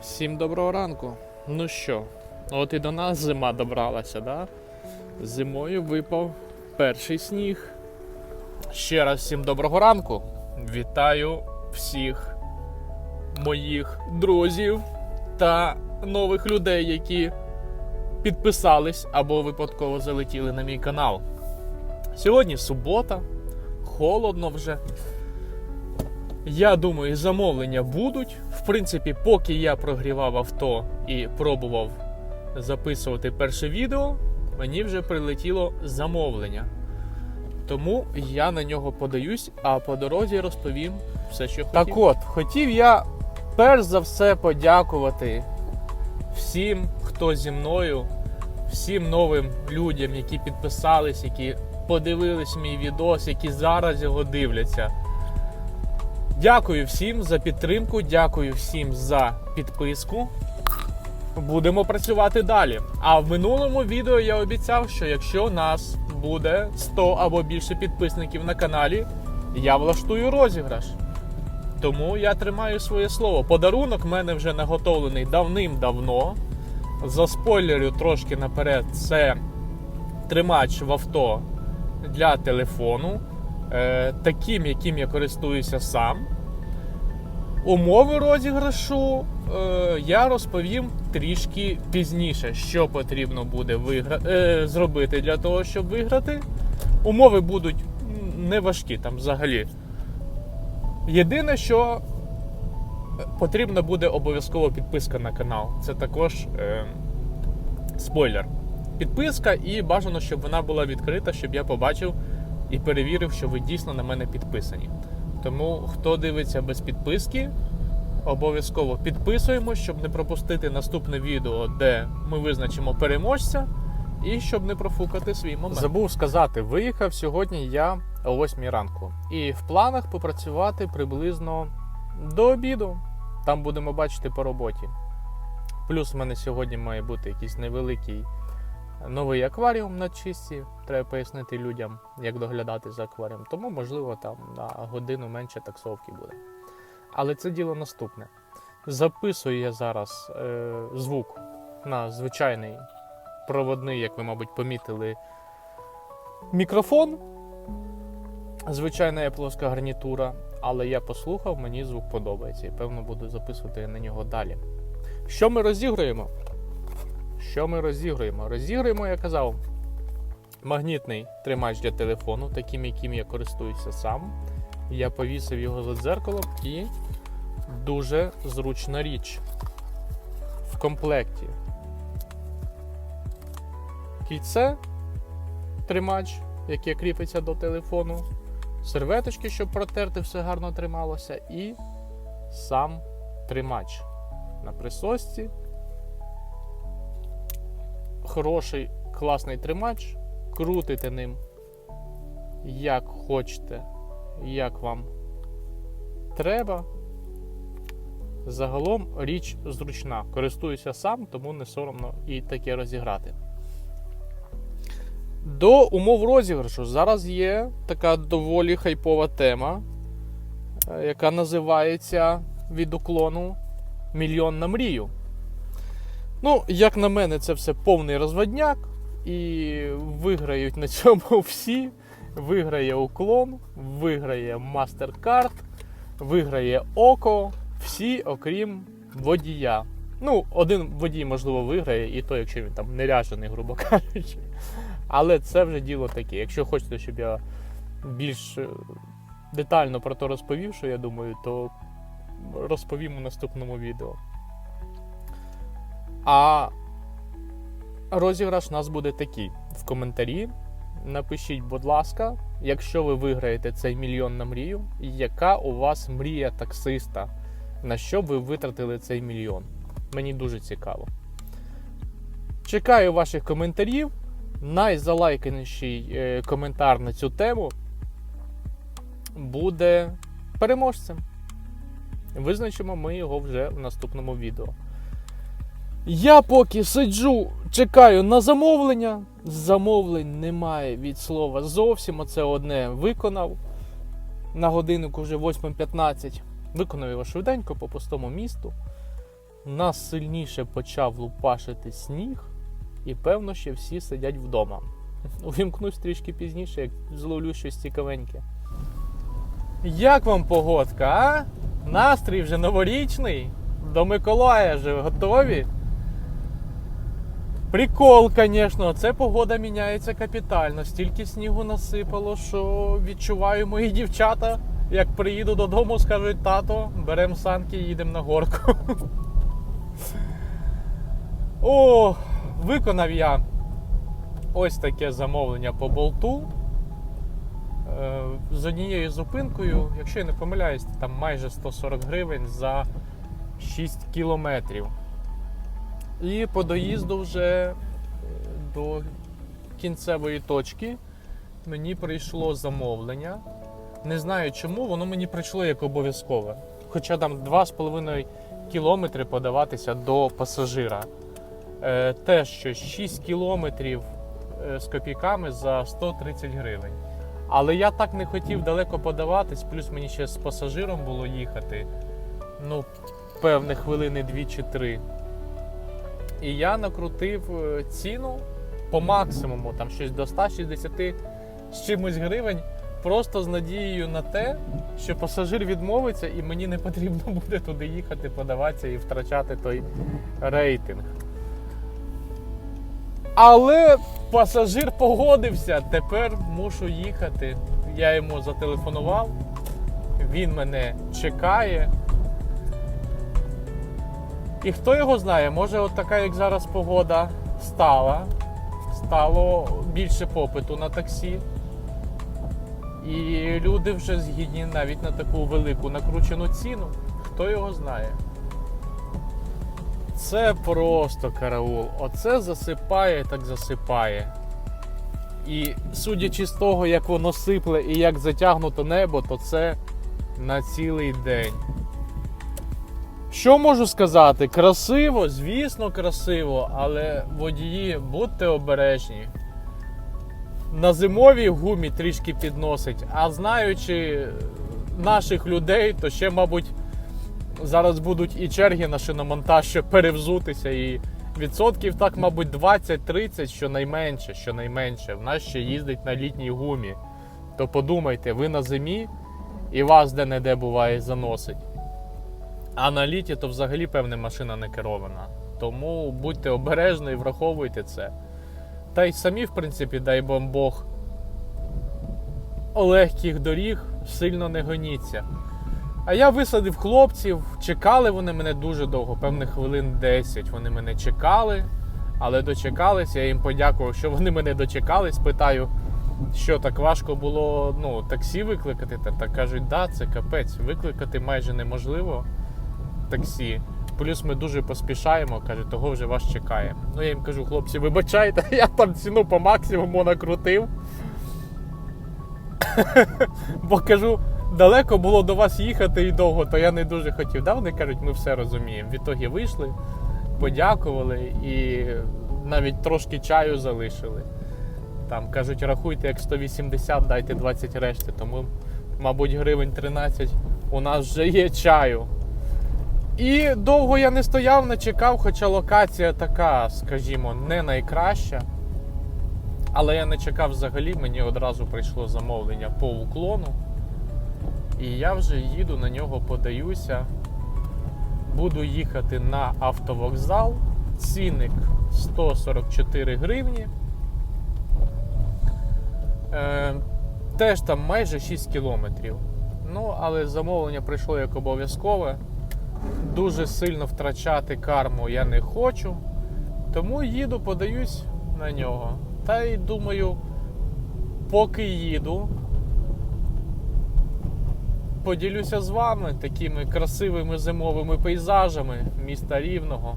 Всім доброго ранку. Ну що, от і до нас зима добралася, да? Зимою випав перший сніг. Ще раз всім доброго ранку. Вітаю всіх моїх друзів та нових людей, які підписались або випадково залетіли на мій канал. Сьогодні субота, холодно вже. Я думаю, замовлення будуть. В принципі, поки я прогрівав авто і пробував записувати перше відео, мені вже прилетіло замовлення. Тому я на нього подаюсь, а по дорозі розповім все, що хотів. Так от, хотів я перш за все подякувати всім, хто зі мною, всім новим людям, які підписались, які подивились мій відос, які зараз його дивляться. Дякую всім за підтримку, дякую всім за підписку. Будемо працювати далі. А в минулому відео я обіцяв, що якщо нас буде 100 або більше підписників на каналі, я влаштую розіграш. Тому я тримаю своє слово. Подарунок в мене вже наготовлений давним-давно. Заспойлерю трошки наперед, це тримач в авто для телефону, таким, яким я користуюся сам. Умови розіграшу е, я розповім трішки пізніше, що потрібно буде вигра... е, зробити для того, щоб виграти. Умови будуть м, не важкі там взагалі. Єдине, що потрібна буде обов'язково підписка на канал. Це також е, спойлер. Підписка і бажано, щоб вона була відкрита, щоб я побачив і перевірив, що ви дійсно на мене підписані. Тому хто дивиться без підписки, обов'язково підписуємо, щоб не пропустити наступне відео, де ми визначимо переможця, і щоб не профукати свій момент. Забув сказати, виїхав сьогодні я о 8 ранку. І в планах попрацювати приблизно до обіду. Там будемо бачити по роботі. Плюс в мене сьогодні має бути якийсь невеликий новий акваріум на чисті. Треба пояснити людям, як доглядати за акваріум. Тому, можливо, там на годину менше таксовки буде. Але це діло наступне. Записую я зараз е, звук на звичайний проводний, як ви, мабуть, помітили, мікрофон. Звичайна плоска гарнітура, але я послухав, мені звук подобається і певно буду записувати на нього далі. Що ми розігруємо? Що ми розігруємо? Розігруємо, я казав, магнітний тримач для телефону, таким, яким я користуюся сам. Я повісив його за дзеркалом і дуже зручна річ в комплекті. Кільце, тримач, яке кріпиться до телефону, серветочки, щоб протерти, все гарно трималося, і сам тримач на присосці. Хороший, класний тримач. Крутите ним як хочете, як вам треба. Загалом річ зручна. Користуюся сам, тому не соромно і таке розіграти. До умов розіграшу зараз є така доволі хайпова тема, е, яка називається від уклону Мільйон на мрію. Ну, як на мене, це все повний розводняк, і виграють на цьому всі. Виграє уклон, виграє MasterCard, виграє Око, всі, окрім водія. Ну, один водій, можливо, виграє, і то, якщо він там не ряжений, грубо кажучи. Але це вже діло таке. Якщо хочете, щоб я більш е, детально про то розповів, що я думаю, то розповім у наступному відео. А розіграш у нас буде такий. В коментарі напишіть, будь ласка, якщо ви виграєте цей мільйон на мрію, яка у вас мрія таксиста? На що ви витратили цей мільйон? Мені дуже цікаво. Чекаю ваших коментарів. Найзалайканіший е, коментар на цю тему буде переможцем. Визначимо ми його вже в наступному відео. Я поки сиджу, чекаю на замовлення. Замовлень немає від слова зовсім. Оце одне виконав. На годиннику вже 8.15. Виконав його швиденько по пустому місту. нас сильніше почав лупашити сніг, і певно, ще всі сидять вдома. Увімкнусь трішки пізніше, як зловлю щось цікавеньке. Як вам погодка, а? Настрій вже новорічний. До Миколая вже готові. Прикол, звісно, це погода міняється капітально. Стільки снігу насипало, що відчуваю мої дівчата. Як приїду додому, скажуть, тато, беремо санки і їдемо на горку. О, виконав я ось таке замовлення по болту. Е, З однією зупинкою, якщо я не помиляюсь, там майже 140 гривень за 6 кілометрів. І по доїзду вже е, до кінцевої точки мені прийшло замовлення. Не знаю чому, воно мені прийшло як обов'язкове. Хоча там 2,5 кілометри подаватися до пасажира. Е, те, що 6 кілометрів е, з копійками за 130 гривень. Але я так не хотів далеко подаватись, плюс мені ще з пасажиром було їхати. Ну, певне, хвилини 2 чи 3. І я накрутив е, ціну по максимуму, там щось до 160 з чимось гривень, просто з надією на те, що пасажир відмовиться і мені не потрібно буде туди їхати, подаватися і втрачати той рейтинг. Але пасажир погодився, тепер мушу їхати. Я йому зателефонував, він мене чекає. І хто його знає, може, от така, як зараз погода стала, стало більше попиту на таксі. І люди вже згідні навіть на таку велику накручену ціну. Хто його знає? Це просто караул. Оце засипає, так засипає. І судячи з того, як воно сипле і як затягнуто небо, то це на цілий день. Що можу сказати? Красиво, звісно, красиво, але водії, будьте обережні. На зимовій гумі трішки підносить, а знаючи наших людей, то ще, мабуть, зараз будуть і черги на шиномонтаж, щоб перевзутися. І відсотків так, мабуть, 20-30, щонайменше, щонайменше. В нас ще їздить на літній гумі. То подумайте, ви на зимі і вас де-не-де буває заносить. А на літі то взагалі певне машина не керована. Тому будьте обережні і враховуйте це. Та й самі, в принципі, дай вам Бог, легких доріг сильно не гоніться. А я висадив хлопців, чекали вони мене дуже довго, певних хвилин 10. Вони мене чекали, але дочекались. Я їм подякував, що вони мене дочекались. Питаю, що так важко було ну, таксі викликати. Та, та кажуть, да, це капець, викликати майже неможливо таксі. Плюс ми дуже поспішаємо, каже, того вже вас чекає. Ну я їм кажу, хлопці, вибачайте, я там ціну по максимуму накрутив. Бо кажу, далеко було до вас їхати і довго, то я не дуже хотів. Да, вони кажуть, ми все розуміємо. Відтоді вийшли, подякували і навіть трошки чаю залишили. Там кажуть, рахуйте, як 180, дайте 20 решти, тому, мабуть, гривень 13 у нас вже є чаю. І довго я не стояв, не чекав, хоча локація така, скажімо, не найкраща. Але я не чекав взагалі, мені одразу прийшло замовлення по уклону. І я вже їду на нього, подаюся. Буду їхати на автовокзал. Цінник 144 гривні. Е, теж там майже 6 кілометрів. Ну, але замовлення прийшло як обов'язкове. Дуже сильно втрачати карму я не хочу. Тому їду, подаюсь на нього. Та й думаю, поки їду, поділюся з вами такими красивими зимовими пейзажами міста Рівного.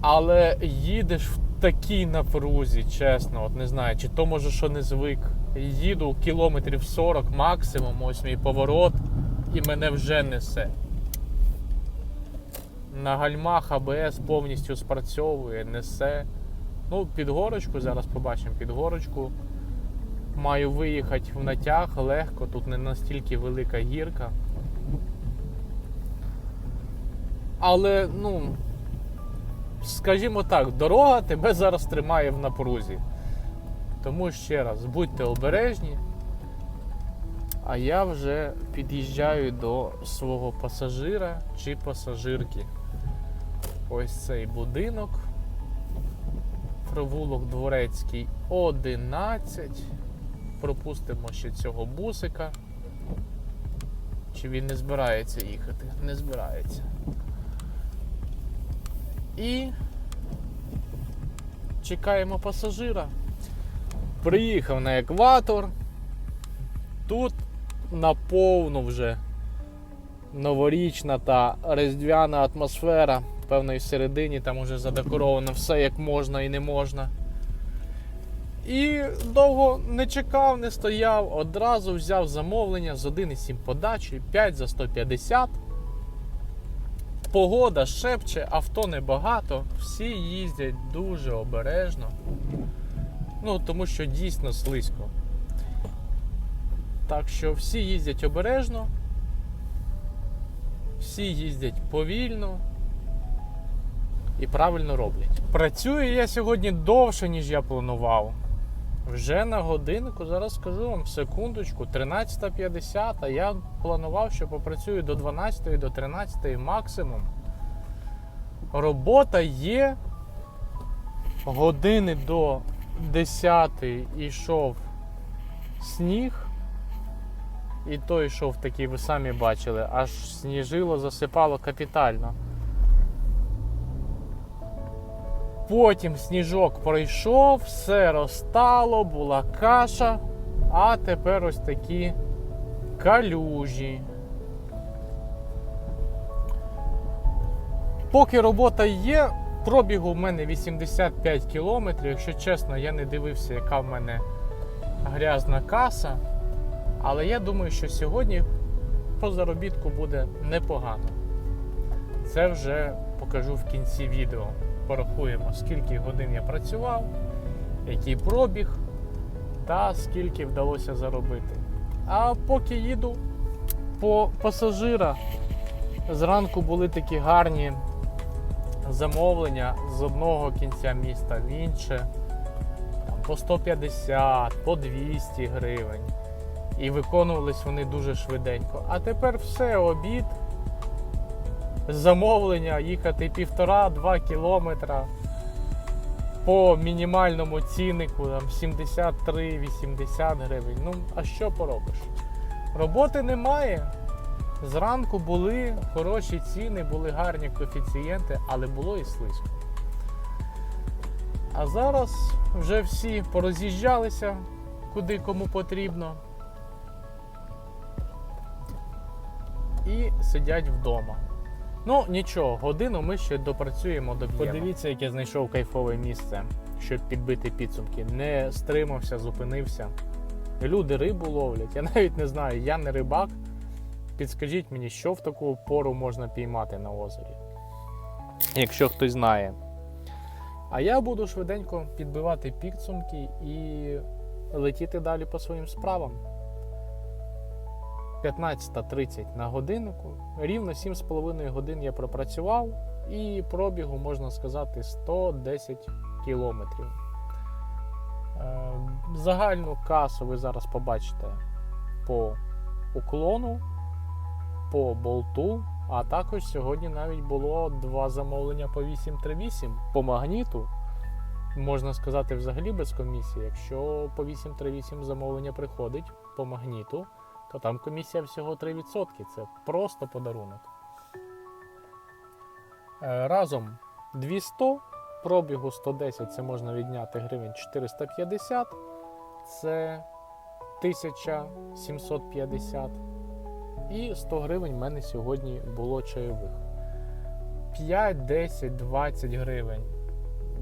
Але їдеш в такій напрузі, чесно, от не знаю, чи то може що не звик. Їду кілометрів 40 максимум, ось мій поворот, і мене вже несе. На гальмах АБС повністю спрацьовує, несе. Ну, під горочку, зараз побачимо під горочку. Маю виїхати в натяг легко, тут не настільки велика гірка. Але, ну, скажімо так, дорога тебе зараз тримає в напрузі. Тому ще раз, будьте обережні. А я вже під'їжджаю до свого пасажира чи пасажирки. Ось цей будинок. Провулок Дворецький 11. Пропустимо ще цього бусика. Чи він не збирається їхати? Не збирається. І чекаємо пасажира. Приїхав на екватор. Тут наповну вже новорічна та різдвяна атмосфера. Певно, і всередині там уже задекоровано все як можна і не можна. І довго не чекав, не стояв, одразу взяв замовлення з 1,7 подачі, 5 за 150. Погода шепче, авто небагато, всі їздять дуже обережно. Ну, тому що дійсно слизько. Так що всі їздять обережно, всі їздять повільно і правильно роблять. Працюю я сьогодні довше, ніж я планував. Вже на годинку, зараз скажу вам секундочку, 13.50, а я планував, що попрацюю до 12 до 13 максимум. Робота є. Години до 10 йшов сніг. І той йшов такий, ви самі бачили, аж сніжило, засипало капітально. Потім сніжок пройшов, все розтало, була каша, а тепер ось такі калюжі. Поки робота є, пробігу в мене 85 кілометрів. Якщо чесно, я не дивився, яка в мене грязна каса. Але я думаю, що сьогодні по заробітку буде непогано. Це вже покажу в кінці відео. Порахуємо, скільки годин я працював, який пробіг та скільки вдалося заробити. А поки їду по пасажира, зранку були такі гарні замовлення з одного кінця міста в інше. Там, по 150, по 200 гривень. І виконувались вони дуже швиденько. А тепер все, обід, замовлення, їхати півтора-два кілометра по мінімальному ціннику, там 73-80 гривень. Ну, а що поробиш? Роботи немає. Зранку були хороші ціни, були гарні коефіцієнти, але було і слизько. А зараз вже всі пороз'їжджалися, куди кому потрібно. І сидять вдома. Ну нічого, годину ми ще допрацюємо до. Подивіться, як я знайшов кайфове місце, щоб підбити підсумки. Не стримався, зупинився. Люди рибу ловлять. Я навіть не знаю, я не рибак. Підскажіть мені, що в таку пору можна піймати на озері, якщо хтось знає. А я буду швиденько підбивати підсумки і летіти далі по своїм справам. 15.30 на годиннику. Рівно 7,5 годин я пропрацював і пробігу, можна сказати, 110 кілометрів. Е, Загальну касу ви зараз побачите по уклону, по болту, а також сьогодні навіть було два замовлення по 838 по магніту. Можна сказати, взагалі без комісії. Якщо по 838 замовлення приходить по магніту, то там комісія всього 3%. Це просто подарунок. Е, Разом 200, пробігу 110 це можна відняти гривень 450, це 1750. І 100 гривень в мене сьогодні було чайових. 5, 10, 20 гривень.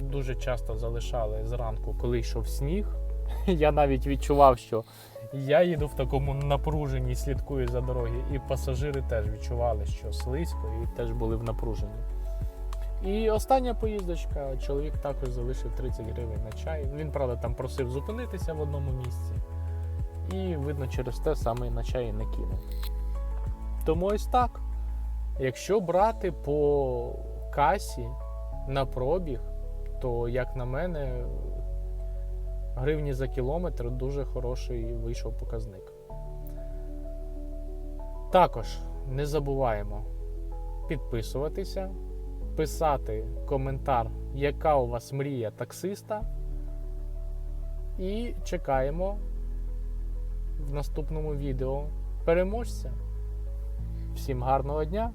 Дуже часто залишали зранку, коли йшов сніг. Я навіть відчував, що я їду в такому напруженні, слідкую за дороги, і пасажири теж відчували, що слизько, і теж були в напруженні. І остання поїздочка, чоловік також залишив 30 гривень на чай. Він, правда, там просив зупинитися в одному місці. І, видно, через те саме на чай не кинув. Тому ось так. Якщо брати по касі на пробіг, то, як на мене, гривні за кілометр дуже хороший вийшов показник. Також не забуваємо підписуватися, писати коментар, яка у вас мрія таксиста. І чекаємо в наступному відео переможця. Всім гарного дня!